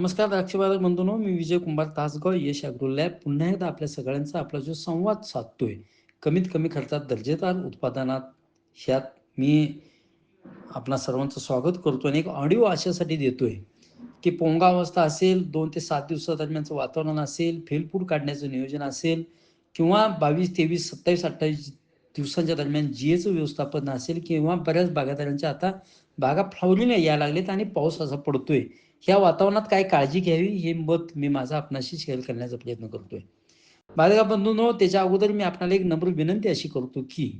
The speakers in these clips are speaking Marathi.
नमस्कार द्राक्षबाजार बंधूनो मी विजय कुंभार तासगाव यश अॅग्रो लॅब पुन्हा एकदा आपल्या सगळ्यांचा आपला जो संवाद साधतोय कमीत कमी खर्चात दर्जेदार उत्पादनात ह्यात मी आपणा सर्वांचं स्वागत करतो आणि एक ऑडिओ अशासाठी देतोय की पोंगा अवस्था असेल दोन ते सात दिवसादरम्यानचं वातावरण असेल फेलफूड काढण्याचं नियोजन असेल किंवा बावीस तेवीस सत्तावीस अठ्ठावीस दिवसांच्या दरम्यान जिएचं व्यवस्थापन असेल किंवा बऱ्याच बागायतदारांच्या आता बागा फ्लॉवरिंग यायला लागलेत आणि पाऊस असा पडतोय. ह्या वातावरणात काय काळजी घ्यावी हे मत मी माझा आपणाशी शेअर करण्याचा प्रयत्न करतोय. बालका बंधूंनो त्याच्या अगोदर मी आपल्याला एक नम्र विनंती अशी करतो की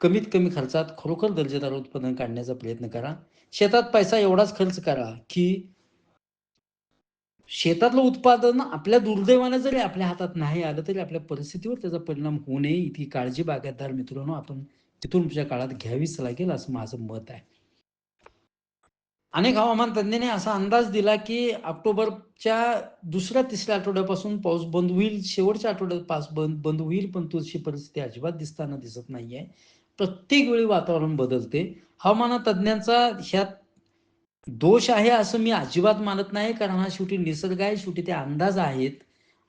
कमीत कमी खर्चात खरोखर दर्जेदार उत्पादन काढण्याचा प्रयत्न करा. शेतात पैसा एवढाच खर्च करा की शेतातलं उत्पादन आपल्या दुर्दैवानं जरी आपल्या हातात नाही आलं तरी आपल्या परिस्थितीवर त्याचा परिणाम होऊ नये. इतकी काळजी बागायतदार मित्रांनो आपण तिथून पुढच्या काळात घ्यावीच लागेल असं माझं मत आहे. अनेक हवामान तज्ज्ञांनी असा अंदाज दिला की ऑक्टोबरच्या दुसऱ्या तिसऱ्या आठवड्यापासून पाऊस बंद होईल. शेवटच्या आठवड्यात पाऊस बंद बंद होईल पण तशी परिस्थिती अजिबात दिसताना दिसत नाहीये. प्रत्येक वेळी वातावरण बदलते. हवामान तज्ज्ञांचा ह्यात दोष आहे असं मी अजिबात मानत नाही कारण हा शेवटी निसर्ग आहे. शेवटी ते अंदाज आहेत.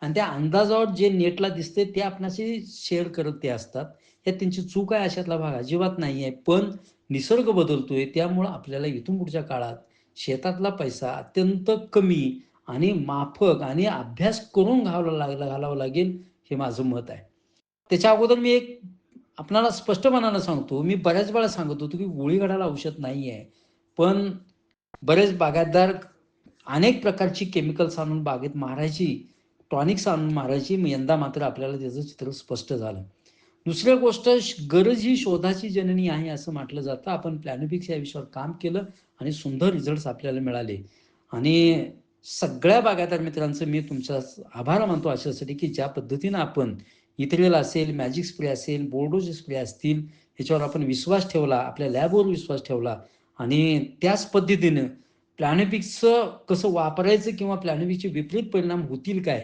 आणि त्या अंदाजावर जे नेटला दिसते ते आपणाशी शेअर करत ते असतात. हे त्यांची चूक आहे अशातला भाग अजिबात नाही आहे पण निसर्ग बदलतोय त्यामुळं आपल्याला इथून पुढच्या काळात शेतातला पैसा अत्यंत कमी आणि माफक आणि अभ्यास करून घालावा लागला घालावं लागेल हे माझं मत आहे. त्याच्या अगोदर मी एक आपणाला स्पष्टपणानं सांगतो मी बऱ्याच वेळा सांगत होतो की गोळीगडाला औषध नाही आहे पण बरेच बागायतदार अनेक प्रकारची केमिकल्स आणून बागेत मारायची टॉनिक्स आणून मारायची यंदा मात्र आपल्याला त्याचं चित्र स्पष्ट झालं. दुसऱ्या गोष्ट गरज ही शोधाची जननी आहे असं म्हटलं जातं. आपण प्लॅनोपिक्स या विषयावर काम केलं आणि सुंदर रिझल्ट्स आपल्याला मिळाले. आणि सगळ्या बागायदार मित्रांचं मी तुमचा आभार मानतो अशासाठी की ज्या पद्धतीनं आपण इथरेल असेल मॅजिक स्प्रे असेल बोर्डोचे स्प्रे असतील ह्याच्यावर आपण विश्वास ठेवला आपल्या लॅबवर विश्वास ठेवला आणि त्याच पद्धतीनं प्लॅनोपिक्सचं कसं वापरायचं किंवा प्लॅनोपिकचे विपरीत परिणाम होतील काय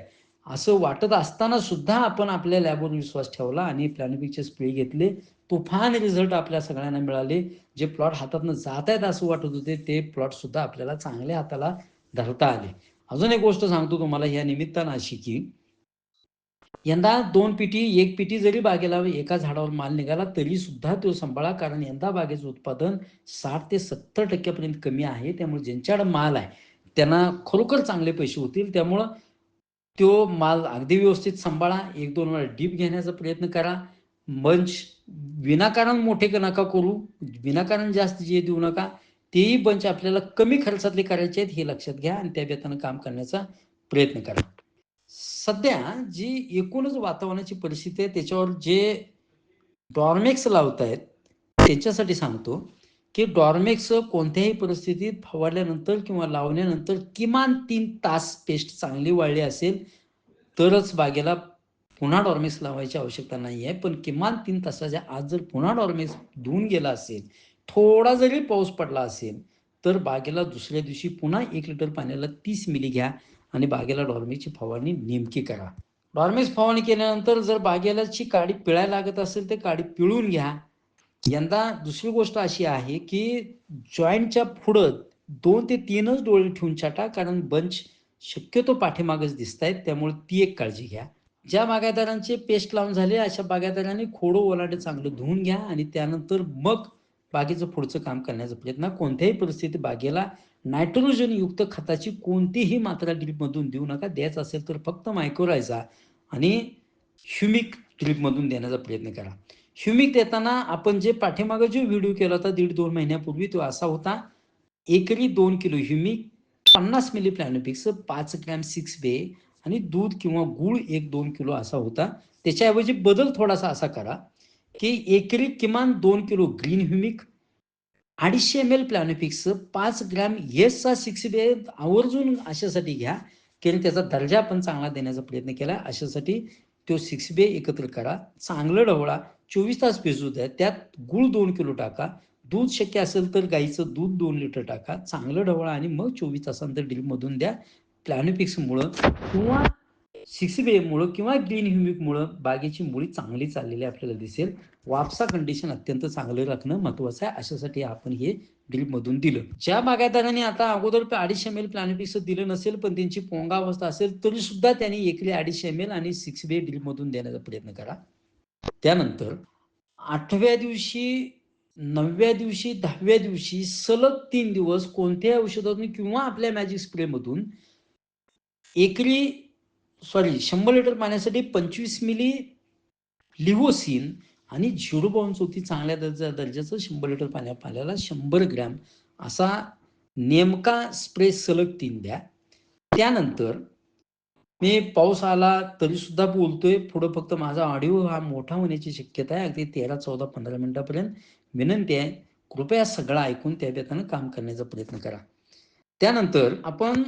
असं वाटत असताना सुद्धा आपण आपल्या लॅबवर विश्वास ठेवला आणि प्लॅनिफिकचे स्प्रे घेतले. तुफान रिझल्ट आपल्या सगळ्यांना मिळाले. जे प्लॉट हातातनं जात आहेत असं वाटत होते ते प्लॉट सुद्धा आपल्याला चांगल्या हाताला धरता आले. अजून एक गोष्ट सांगतो तुम्हाला या निमित्तानं अशी की यंदा दोन पिटी एक पिटी जरी बागेला एका झाडावर माल निघाला तरी सुद्धा तो सांभाळा. कारण यंदा बागेचं उत्पादन साठ ते सत्तर टक्क्यापर्यंत कमी आहे. त्यामुळे ज्यांच्याकडे माल आहे त्यांना खरोखर चांगले पैसे होतील. त्यामुळं तो माल अगदी व्यवस्थित सांभाळा एक दोन वेळा डीप घेण्याचा प्रयत्न करा. बंच विनाकारण मोठे नका करू विनाकारण जास्त जे देऊ नका तेही बंच आपल्याला कमी खर्चातले करायचे आहेत हे लक्षात घ्या आणि त्या बेतानं काम करण्याचा प्रयत्न करा. सध्या जी एकूणच वातावरणाची परिस्थिती आहे त्याच्यावर जे डॉर्मेक्स लावत आहेत त्याच्यासाठी सांगतो की डॉर्मेक्स कोणत्याही परिस्थितीत फवारल्यानंतर किंवा लावल्यानंतर किमान तीन तास पेस्ट चांगली वाळली असेल तरच बागेला पुन्हा डॉर्मेक्स लावायची आवश्यकता नाही आहे. पण किमान तीन तासाच्या आज जर पुन्हा डॉर्मेक्स धुवून गेला असेल थोडा जरी पाऊस पडला असेल तर बागेला दुसऱ्या दिवशी पुन्हा एक लिटर पाण्याला तीस मिली घ्या आणि बागेला डॉर्मेक्सची फवारणी नेमकी करा. डॉर्मेक्स फवारणी केल्यानंतर जर बागेलाची काडी पिळायला लागत असेल तर काडी पिळून घ्या. यंदा दुसरी गोष्ट अशी आहे की जॉईंटच्या पुढं दोन ते तीनच डोळे ठेवून छाटा कारण बंच शक्यतो पाठीमागच दिसत आहेत त्यामुळे ती एक काळजी घ्या. ज्या बागायदारांचे पेस्ट लावून झाले अशा बागायदारांनी खोडं ओलाटे चांगलं धुवून घ्या आणि त्यानंतर मग बागेचं पुढचं काम करण्याचा प्रयत्न. कोणत्याही परिस्थितीत बागेला नायट्रोजन युक्त खताची कोणतीही मात्रा ड्रीपमधून देऊ नका. द्यायचं असेल तर फक्त मायक्रोरायझा आणि ह्युमिक ड्रीपमधून देण्याचा प्रयत्न करा. ह्युमिक देताना आपण जे पाठीमागं जो व्हिडिओ केला होता दीड दोन महिन्यापूर्वी तो असा होता. एकरी दोन किलो ह्युमिक पन्नास मिली प्लॅनोपिक्स पाच ग्रॅम सिक्स बे आणि दूध किंवा गूळ एक दोन किलो असा होता. त्याच्याऐवजी बदल थोडासा असा करा की एकरी किमान दोन किलो ग्रीन ह्युमिक अडीचशे एम एल प्लॅनोपिक्स पाच ग्रॅम येसचा सिक्स बे आवर्जून अशासाठी घ्या. की त्याचा दर्जा पण चांगला देण्याचा प्रयत्न केला. अशासाठी तो सिक्स बे एकत्र करा. चांगलं ढवळा. चोवीस तास भिजू द्या. त्यात गुळ दोन किलो टाका. दूध शक्य असेल तर गाईचं दूध दोन लिटर टाका. चांगलं ढवळा आणि मग चोवीस तासानंतर ड्रिलमधून द्या. प्लॅनोपिक्समुळं किंवा सिक्स मुळं किंवा ग्रीन ह्युमिकमुळं बागेची मुळी चांगली चाललेली आपल्याला दिसेल. वापसा कंडिशन अत्यंत चांगलं राखणं महत्वाचं आहे. अशासाठी आपण हे ड्रीपमधून दिलं. ज्या बागायतदारांनी आता अगोदर अडीचशे एम एल दिलं नसेल पण त्यांची पोंगा अवस्था असेल तरी सुद्धा त्यांनी एकली अडीचशे एम एल आणि सिक्स बे ड्रीपमधून देण्याचा प्रयत्न करा. त्यानंतर आठव्या दिवशी नवव्या दिवशी दहाव्या दिवशी सलग तीन दिवस कोणत्याही औषधातून किंवा आपल्या मॅजिक स्प्रेमधून एकरी सॉरी शंभर लिटर पाण्यासाठी पंचवीस मिली लिव्होसिन आणि झिरो पॉईंट चौथी चांगल्या दर्जा दर्जाचं शंभर लिटर पाण्या पाण्याला शंभर ग्रॅम असा नेमका स्प्रे सलग तीन द्या. त्यानंतर मी पाऊस आला तरी सुद्धा बोलतोय. पुढं फक्त माझा ऑडिओ हा मोठा होण्याची शक्यता आहे. अगदी तेरा चौदा पंधरा मिनिटापर्यंत विनंती आहे. कृपया सगळं ऐकून त्या बेतानं काम करण्याचा प्रयत्न करा. त्यानंतर आपण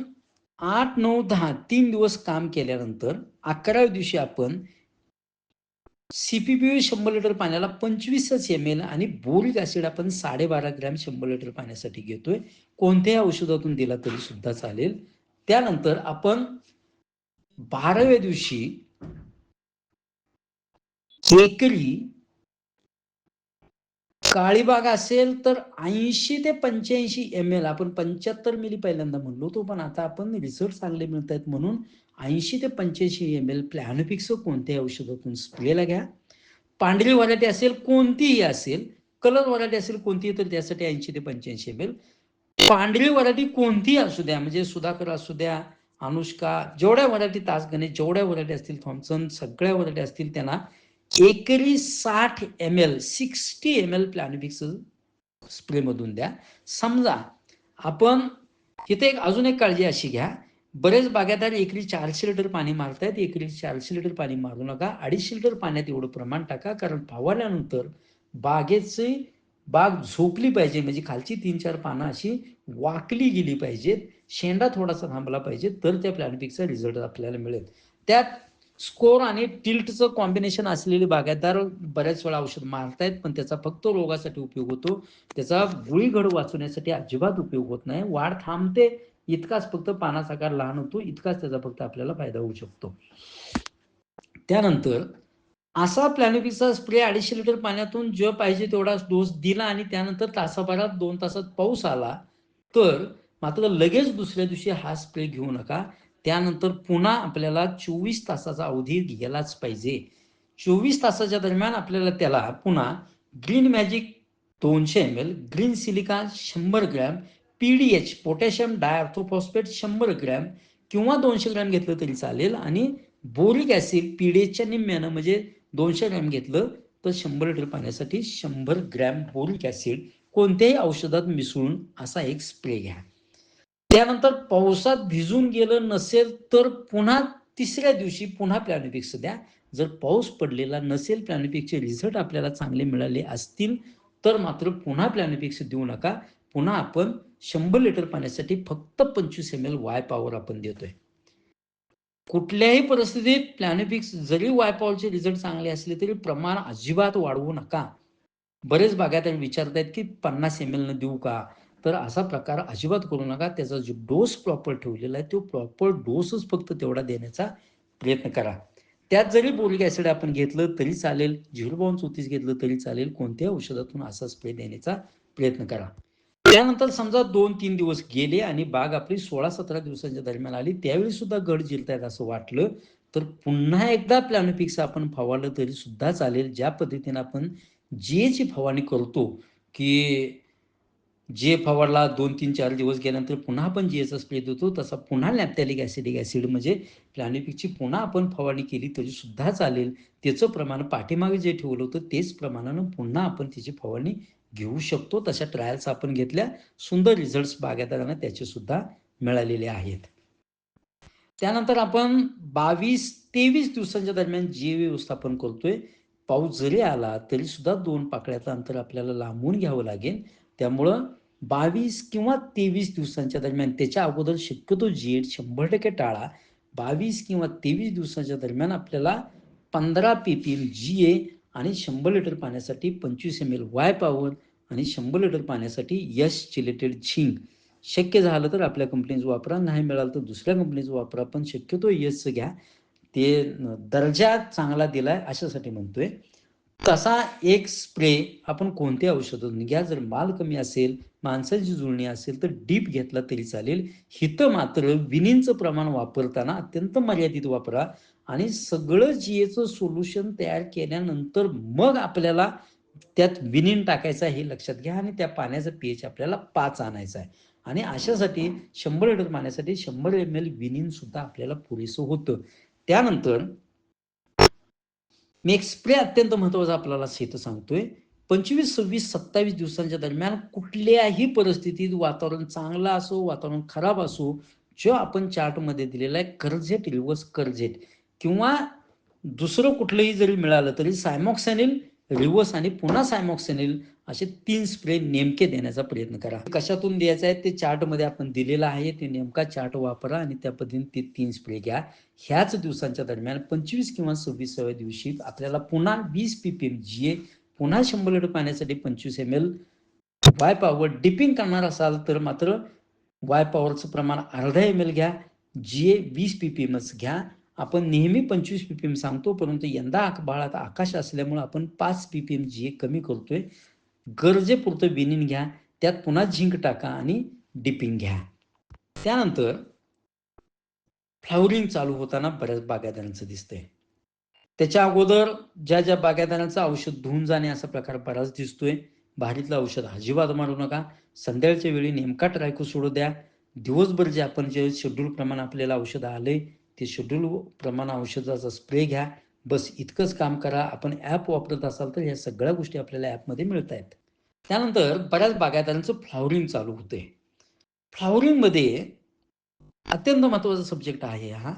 आठ नऊ दहा तीन दिवस काम केल्यानंतर अकराव्या दिवशी आपण सीपीपी शंभर लिटर पाण्याला पंचवीसच एम एल आणि बोरिक ऍसिड आपण साडेबारा ग्रॅम शंभर लिटर पाण्यासाठी घेतोय. कोणत्याही औषधातून दिला तरी सुद्धा चालेल. त्यानंतर आपण बाराव्या दिवशी एकरी काळीबाग असेल तर ऐंशी ते पंच्याऐंशी एम एल आपण पंच्याहत्तर मिली पहिल्यांदा म्हणलो होतो पण आता आपण रिझल्ट चांगले मिळत आहेत म्हणून ऐंशी ते पंच्याऐंशी एम एल प्लॅनोपिक्स कोणत्याही औषधातून स्प्रेला घ्या. पांढरी व्हरायटी असेल कोणतीही असेल कलर व्हरायटी असेल कोणतीही तर त्यासाठी ऐंशी ते पंच्याऐंशी एम एल पांढरी वरायटी कोणतीही असू द्या म्हणजे सुधाकर असू द्या अनुष्का जेवढ्या व्हरायटी तासगणे जेवढ्या व्हरायटी असतील थॉम्सन सगळ्या व्हरायटी असतील त्यांना एकरी साठ M L sixty M L Planofix स्प्रेमधून द्या. समजा आपण तिथे एक अजून एक काळजी अशी घ्या. बरेच बागायतदार एकरी चारशे लिटर पाणी मारतायत. एकरी चारशे लिटर पाणी मारू नका. अडीचशे लिटर पाण्यात एवढं प्रमाण टाका कारण फवारल्यानंतर बागेचे बाग झोपली पाहिजे म्हणजे खालची तीन चार पानं अशी वाकली गेली पाहिजेत शेंडा थोडासा थांबला पाहिजे तर त्या प्लॅनपिकचा रिझल्ट आपल्याला मिळेल. त्यात स्कोर आणि टिल्टचं कॉम्बिनेशन असलेले बागायतदार बऱ्याच वेळा औषध मारतायत पण त्याचा फक्त रोगासाठी उपयोग होतो. त्याचा गुळीघड वाचवण्यासाठी अजिबात उपयोग होत नाही. वाढ थांबते इतकाच फक्त पानाचा आकार लहान होतो इतकाच त्याचा फक्त आपल्याला फायदा होऊ शकतो. त्यानंतर असा प्लॅनोपिकचा स्प्रे अडीचशे लिटर पाण्यातून जो पाहिजे तेवढा डोस दिला आणि त्यानंतर तासाभरात दोन तासात पाऊस आला तर मात्र लगेच दुसऱ्या दिवशी हा स्प्रे घेऊ नका. त्यानंतर पुन्हा आपल्याला चोवीस तासाचा अवधी घ्यायलाच पाहिजे. चोवीस तासाच्या दरम्यान आपल्याला त्याला पुन्हा ग्रीन मॅजिक दोनशे एम एल ग्रीन सिलिका शंभर gram P D H potassium diorthophosphate शंभर ग्रॅम किंवा दोनशे ग्रॅम घेतलं तरी चालेल. आणि बोरिक ॲसिड पी डी एचच्या निम्म्यानं म्हणजे दोनशे ग्रॅम घेतलं तर शंभर लिटर पाण्यासाठी शंभर ग्रॅम बोरिक ॲसिड कोणत्याही औषधात मिसळून असा एक स्प्रे घ्या. त्यानंतर पावसात भिजून गेलं नसेल तर पुन्हा तिसऱ्या दिवशी पुन्हा प्लॅनिपिक्स द्या. जर पाऊस पडलेला नसेल प्लॅनोपिक्सचे रिझल्ट आपल्याला चांगले मिळाले असतील तर मात्र पुन्हा प्लॅनिपिक्स देऊ नका. पुन्हा आपण शंभर लिटर पाण्यासाठी फक्त पंचवीस एम एल वाय पॉवर आपण देतोय. कुठल्याही परिस्थितीत प्लॅनिफिक्स जरी वाय रिझल्ट चांगले असले तरी प्रमाण अजिबात वाढवू नका. बरेच बागायत विचारतायत की पन्नास एम एल न देऊ का? तर असा प्रकार अजिबात करू नका. त्याचा जो डोस प्रॉपर ठेवलेला आहे तो प्रॉपर डोसच फक्त तेवढा देण्याचा प्रयत्न करा. त्यात जरी बोरिक ॲसिड आपण घेतलं तरी चालेल झिरो बाऊन चौतीस घेतलं तरी चालेल कोणत्याही औषधातून असा स्प्रे देण्याचा प्रयत्न करा. त्यानंतर समजा दोन तीन दिवस गेले आणि बाग आपली सोळा सतरा दिवसांच्या दरम्यान आली त्यावेळी सुद्धा गड जिरतायत असं वाटलं. तर पुन्हा एकदा प्लॅनोपिक्स आपण फवारलं तरी सुद्धा चालेल. ज्या पद्धतीने आपण जेची फवारणी करतो की जे फवारला दोन तीन चार दिवस गेल्यानंतर पुन्हा आपण जीएचा स्प्रे देतो तसा पुन्हा लॅप्टॅलिक ॲसिडिक ॲसिड म्हणजे प्लॅनिपिकची पुन्हा आपण फवारणी केली तरी सुद्धा चालेल. त्याचं प्रमाण पाठीमागे जे ठेवलं होतं तेच प्रमाणानं पुन्हा आपण त्याची फवारणी घेऊ शकतो. तशा ट्रायल्स आपण घेतल्या. सुंदर रिझल्ट्स बागायतदारांना त्याचे सुद्धा मिळालेले आहेत. त्यानंतर आपण बावीस तेवीस दिवसांच्या दरम्यान जे व्यवस्थापन करतोय. पाऊस जरी आला तरी सुद्धा दोन पाकळ्याचं अंतर आपल्याला लांबून घ्यावं लागेल. त्यामुळं बावीस किंवा तेवीस दिवसांच्या दरम्यान त्याच्या अगोदर शक्यतो जीएड शंभर टक्के टाळा. बावीस किंवा तेवीस दिवसांच्या दरम्यान आपल्याला पंधरा पी जी ए आणि शंभर लिटर पाण्यासाठी पंचवीस एम एल वाय पावर आणि शंभर लिटर पाण्यासाठी यश चिलेटेड झिंक शक्य झालं तर आपल्या कंपनीचं वापरा नाही मिळालं तर दुसऱ्या कंपनीचं वापरा पण शक्यतो यशचं घ्या. ते दर्जा चांगला दिलाय अशासाठी म्हणतोय. तसा एक स्प्रे आपण कोणत्या औषधातून घ्या जर माल कमी असेल माणसाची जुळणी असेल तर डीप घेतला तरी चालेल. हिथं मात्र विनींचं प्रमाण वापरताना अत्यंत मर्यादित वापरा. आणि सगळं जीएचं सोल्युशन तयार केल्यानंतर मग आपल्याला त्यात विनीन टाकायचं आहे हे लक्षात घ्या आणि त्या पाण्याचा पीएच आपल्याला पाच आणायचा आहे. आणि अशासाठी शंभर लिटर पाण्यासाठी शंभर एम एल विनीन सुद्धा आपल्याला पुरेसं होतं. त्यानंतर मी एक स्प्रे अत्यंत महत्त्वाचा आपल्याला शेत सांगतोय. पंचवीस सव्वीस सत्तावीस दिवसांच्या दरम्यान कुठल्याही परिस्थितीत वातावरण चांगलं असो वातावरण खराब असो जो आपण चार्टमध्ये दिलेला आहे कर्जेट रिवर्स कर्जेट किंवा दुसरं कुठलंही जरी मिळालं तरी सायमॉक्सॅनिल रिवर्स आणि पुन्हा सायमॉक्सॅनिल असे तीन स्प्रे नेमके देण्याचा प्रयत्न करा. कशातून द्यायचं आहे? ते चार्टमध्ये आपण दिलेलं आहे. ते नेमका चार्ट वापरा आणि त्या पद्धतीने ते तीन स्प्रे घ्या. ह्याच दिवसांच्या दरम्यान पंचवीस किंवा सव्वीसाव्या दिवशी आपल्याला पुन्हा वीस P P M G A पुन्हा शंभर लिटर पाण्यासाठी पंचवीस M L Y power dipping करणार असाल तर मात्र वाय पॉवरचं प्रमाण अर्धा एम एल घ्या. जी ए वीस पी पी एमच घ्या. आपण नेहमी पंचवीस पी पी एम सांगतो परंतु यंदा बाळात आकाश असल्यामुळे आपण पाच P P M G A कमी करतोय. गरजेपुरतं बिनिन घ्या त्यात पुन्हा झिंक टाका आणि डिपिंग घ्या. त्यानंतर फ्लावरिंग चालू होताना बऱ्याच बागायतदारांचं दिसतंय. त्याच्या अगोदर ज्या ज्या बागायतदारांचं औषध धुवून जाणे असा प्रकार बराच दिसतोय. भारीतलं औषध अजिबात मारू नका. संध्याकाळच्या वेळी नेमका ट्रायको सोडू द्या. दिवसभर जे आपण जे शेड्यूल प्रमाण आपल्याला औषध आले ते शेड्यूल प्रमाण औषधाचा स्प्रे घ्या. बस इतकंच काम करा. आपण ॲप वापरत असाल तर ह्या सगळ्या गोष्टी आपल्याला ॲपमध्ये मिळत आहेत. त्यानंतर बऱ्याच बागायतांचं फ्लावरिंग चालू होते. फ्लावरिंगमध्ये अत्यंत महत्त्वाचा सब्जेक्ट आहे हा.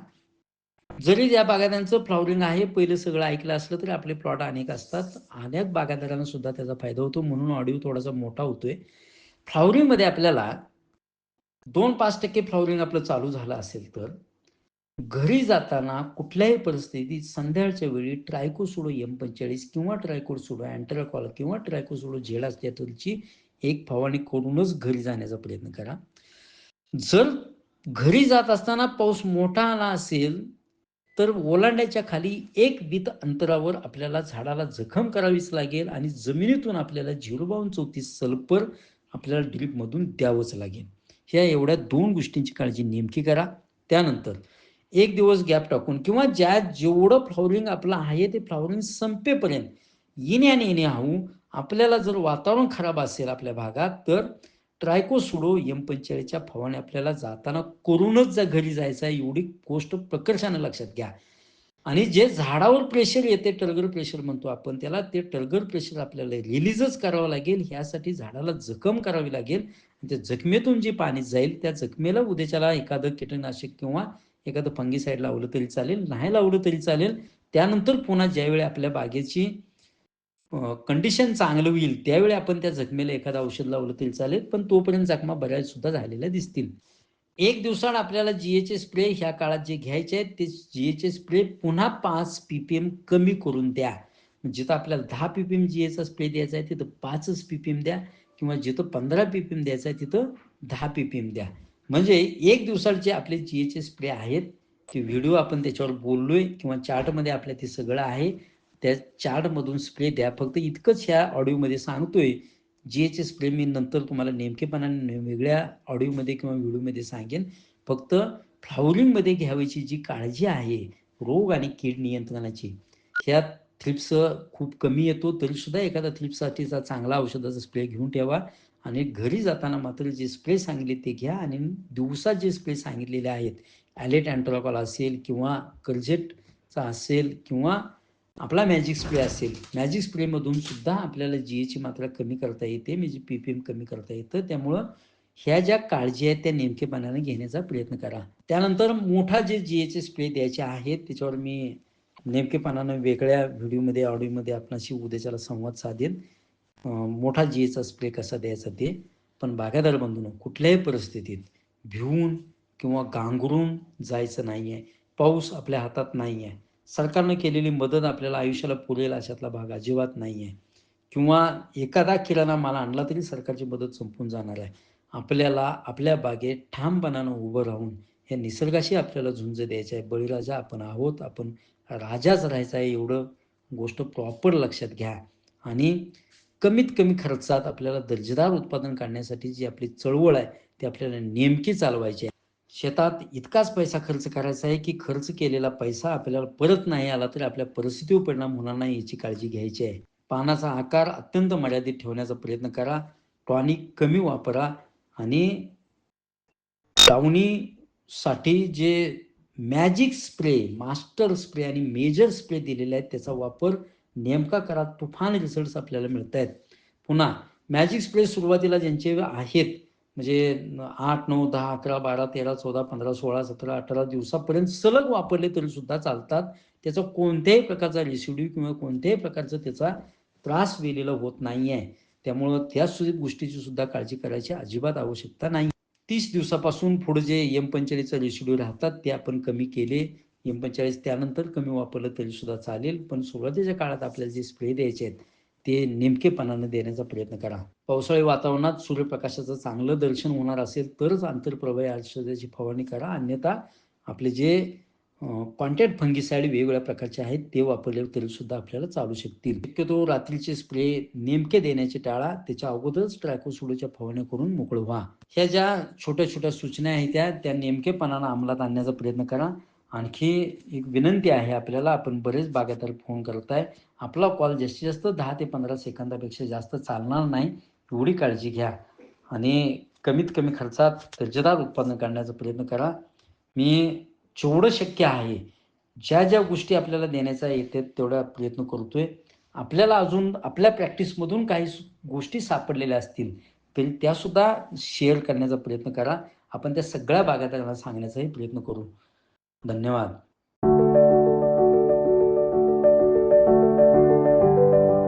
जरी ज्या बागायतांचं फ्लॉवरिंग आहे पहिलं सगळं ऐकलं असलं तरी आपले प्लॉट अनेक असतात. अनेक बागायतदारांना सुद्धा त्याचा फायदा होतो. म्हणून ऑडिओ थोडासा मोठा होतोय. फ्लावरिंगमध्ये आपल्याला दोन पाच टक्के फ्लॉवरिंग आपलं चालू झालं असेल तर घरी जाताना कुठल्याही परिस्थितीत संध्याकाळच्या वेळी ट्रायकोसोडो एम पंचेचाळीस किंवा ट्रायकोसोडो अँट्राकॉल किंवा ट्रायकोसोडो झेड त्यातूनची एक फवारणी करूनच घरी जाण्याचा प्रयत्न करा. जर घरी जात असताना पाऊस मोठा आला असेल तर ओलांड्याच्या खाली एक बीत अंतरावर आपल्याला झाडाला जखम करावीच लागेल आणि जमिनीतून आपल्याला झिरो बावन्न चौतीस सल्फर आपल्याला ड्रीपमधून द्यावंच लागेल. ह्या एवढ्या दोन गोष्टींची काळजी नेमकी करा. त्यानंतर एक दिवस गॅप टाकून किंवा ज्या जेवढं फ्लॉवरिंग आपलं आहे ते फ्लॉवरिंग संपेपर्यंत येणे आणि येणे हाऊ आपल्याला जर वातावरण खराब असेल आपल्या भागात तर ट्रायकोसुडो एम पंचेचाळीसच्या फवारणी आपल्याला जाताना करूनच जा घरी जायचं आहे एवढी गोष्ट प्रकर्षानं लक्षात घ्या. आणि जे झाडावर प्रेशर येते टर्गर प्रेशर म्हणतो आपण त्याला ते टर्गर प्रेशर आपल्याला रिलीजच करावं लागेल ह्यासाठी झाडाला जखम करावी लागेल. त्या जखमेतून जे पाणी जाईल त्या जखमेला उद्याच्याला एखादं कीटकनाशक किंवा एखादं फंगीसाईड लावलं तरी चालेल नाही लावलं तरी चालेल. त्यानंतर पुन्हा ज्यावेळी आपल्या बागेची कंडिशन चांगलं होईल त्यावेळी आपण त्या जखमेला एखादं औषध लावलं तरी चालेल पण तोपर्यंत जखमा बऱ्याच सुद्धा झालेल्या दिसतील. एक दिवसाड आपल्याला जीएचए स्प्रे ह्या काळात जे घ्यायचे आहेत ते जीएचए स्प्रे पुन्हा पाच पीपीएम कमी करून द्या. जिथं आपल्याला दहा पीपीएम जीएचा स्प्रे द्यायचा आहे तिथं पाचच पीपीएम द्या किंवा जिथं पंधरा पीपीएम द्यायचं आहे तिथं दहा पीपीएम द्या. म्हणजे एक दिवसाचे आपले जी एच एस प्ले आहेत. ते व्हिडिओ आपण त्याच्यावर बोललोय किंवा चार्टमध्ये आपल्या ते सगळं आहे. त्या चार्टमधून स्प्रे द्या. फक्त इतकंच ह्या ऑडिओमध्ये सांगतोय. जी एच एस स्प्रे मी नंतर तुम्हाला नेमकेपणाने वेगळ्या ऑडिओमध्ये किंवा व्हिडिओमध्ये सांगेन. फक्त फ्लावरिंगमध्ये घ्यावयाची जी काळजी आहे रोग आणि कीड नियंत्रणाची ह्या थ्रिप्स खूप कमी येतो. तरीसुद्धा एखादा थ्रिप्ससाठीचा चांगला औषधाचा स्प्रे घेऊन ठेवा. आणि घरी जाताना मात्र जे स्प्रे सांगितले ते घ्या आणि दिवसा जे स्प्रे सांगितलेले आहेत ॲलेट अँट्रोकॉल असेल किंवा कर्जेटचा असेल किंवा आपला मॅजिक स्प्रे असेल मॅजिक स्प्रेमधून सुद्धा आपल्याला जी एची मात्रा कमी करता येते म्हणजे पी पी एम कमी करता येतं. त्यामुळं ह्या ज्या काळजी आहेत त्या नेमकेपणाने घेण्याचा प्रयत्न करा. त्यानंतर मोठा जे जी एचे स्प्रे द्यायचे आहेत त्याच्यावर मी नेमकेपणानं वेगळ्या व्हिडिओमध्ये ऑडिओमध्ये आपणाशी उद्याच्याला संवाद साधेन. मोठा जीचा स्प्रे कसा द्यायचा ते पण बागायदार बंधून कुठल्याही परिस्थितीत भिवून किंवा गांगरून जायचं नाही आहे पाऊस आपल्या हातात नाही आहे सरकारनं केलेली मदत आपल्याला आयुष्याला पुरेल अशातला भाग अजिबात नाही आहे किंवा एखादा किराणा माल आणला तरी सरकारची मदत संपून जाणार आहे. आपल्याला आपल्या बागेत ठामपणानं उभं राहून या निसर्गाशी आपल्याला झुंज द्यायचं आहे बळीराजा आपण आहोत आपण राजाच राहायचा आहे एवढं गोष्ट प्रॉपर लक्षात घ्या. आणि कमीत कमी खर्चात आपल्याला दर्जेदार उत्पादन काढण्यासाठी जी आपली चळवळ आहे ती आपल्याला नेमकी चालवायची आहे. शेतात इतकाच पैसा खर्च करायचा आहे की खर्च केलेला पैसा आपल्याला परत नाही आला तरी आपल्या परिस्थितीवर परिणाम होणार नाही याची काळजी घ्यायची आहे. पानाचा आकार अत्यंत मर्यादित ठेवण्याचा प्रयत्न करा टॉनिक कमी वापरा आणि साठी जे मॅजिक स्प्रे मास्टर स्प्रे आणि मेजर स्प्रे दिलेले आहेत त्याचा वापर नेमका करा तुफान रिझल्ट आपल्याला मिळत आहेत पुन्हा मॅजिक स्प्रे सुरुवातीला ज्यांचे आहेत म्हणजे आठ नऊ दहा अकरा बारा तेरा चौदा पंधरा सोळा सतरा अठरा दिवसापर्यंत सलग वापरले तरी सुद्धा चालतात. त्याचा कोणत्याही प्रकारचा रेसिड्यू किंवा कोणत्याही प्रकारचा त्याचा त्रास वेलेला होत नाही आहे त्यामुळं त्या गोष्टीची सुद्धा काळजी करायची अजिबात आवश्यकता नाही. तीस दिवसापासून पुढे जे एम पंचेचाळीसचा रेसिड्यू राहतात ते आपण कमी केले. एकोणचाळीस त्यानंतर कमी वापरलं तरी सुद्धा चालेल. पण सुरुवातीच्या काळात आपल्याला जे स्प्रे द्यायचे आहेत ते नेमकेपणाने देण्याचा प्रयत्न करा. पावसाळी वातावरणात सूर्यप्रकाशाचं चांगलं दर्शन होणार असेल तरच आंतरप्रवाही औषधाची फवारणी करा. अन्यथा आपले जे कॉन्टॅक्ट फंगीसाईड वेगवेगळ्या प्रकारचे आहेत ते वापरले तरी सुद्धा आपल्याला चालू शकतील. शक्यतो रात्रीचे स्प्रे नेमके देण्याचे टाळा. त्याच्या अगोदरच ट्रॅकोसुडोच्या फवारण्या करून मोकळं व्हा. ह्या ज्या छोट्या छोट्या सूचना आहेत त्या त्या नेमकेपणानं अंमलात आणण्याचा प्रयत्न करा. आणखी एक विनंती आहे आपल्याला आपण बरेच बागायतदार फोन करत आहे आपला कॉल जास्तीत जास्त दहा ते पंधरा सेकंदापेक्षा जास्त चालणार नाही एवढी काळजी घ्या. आणि कमीत कमी खर्चात दर्जेदार उत्पादन काढण्याचा प्रयत्न करा. मी जेवढं शक्य आहे ज्या ज्या गोष्टी आपल्याला देण्याचा येतात तेवढा प्रयत्न करतोय. आपल्याला अजून आपल्या प्रॅक्टिसमधून काही गोष्टी सापडलेल्या असतील तरी त्यासुद्धा शेअर करण्याचा प्रयत्न करा. आपण त्या सगळ्या बागायतदारांना सांगण्याचाही प्रयत्न करू. धन्यवाद.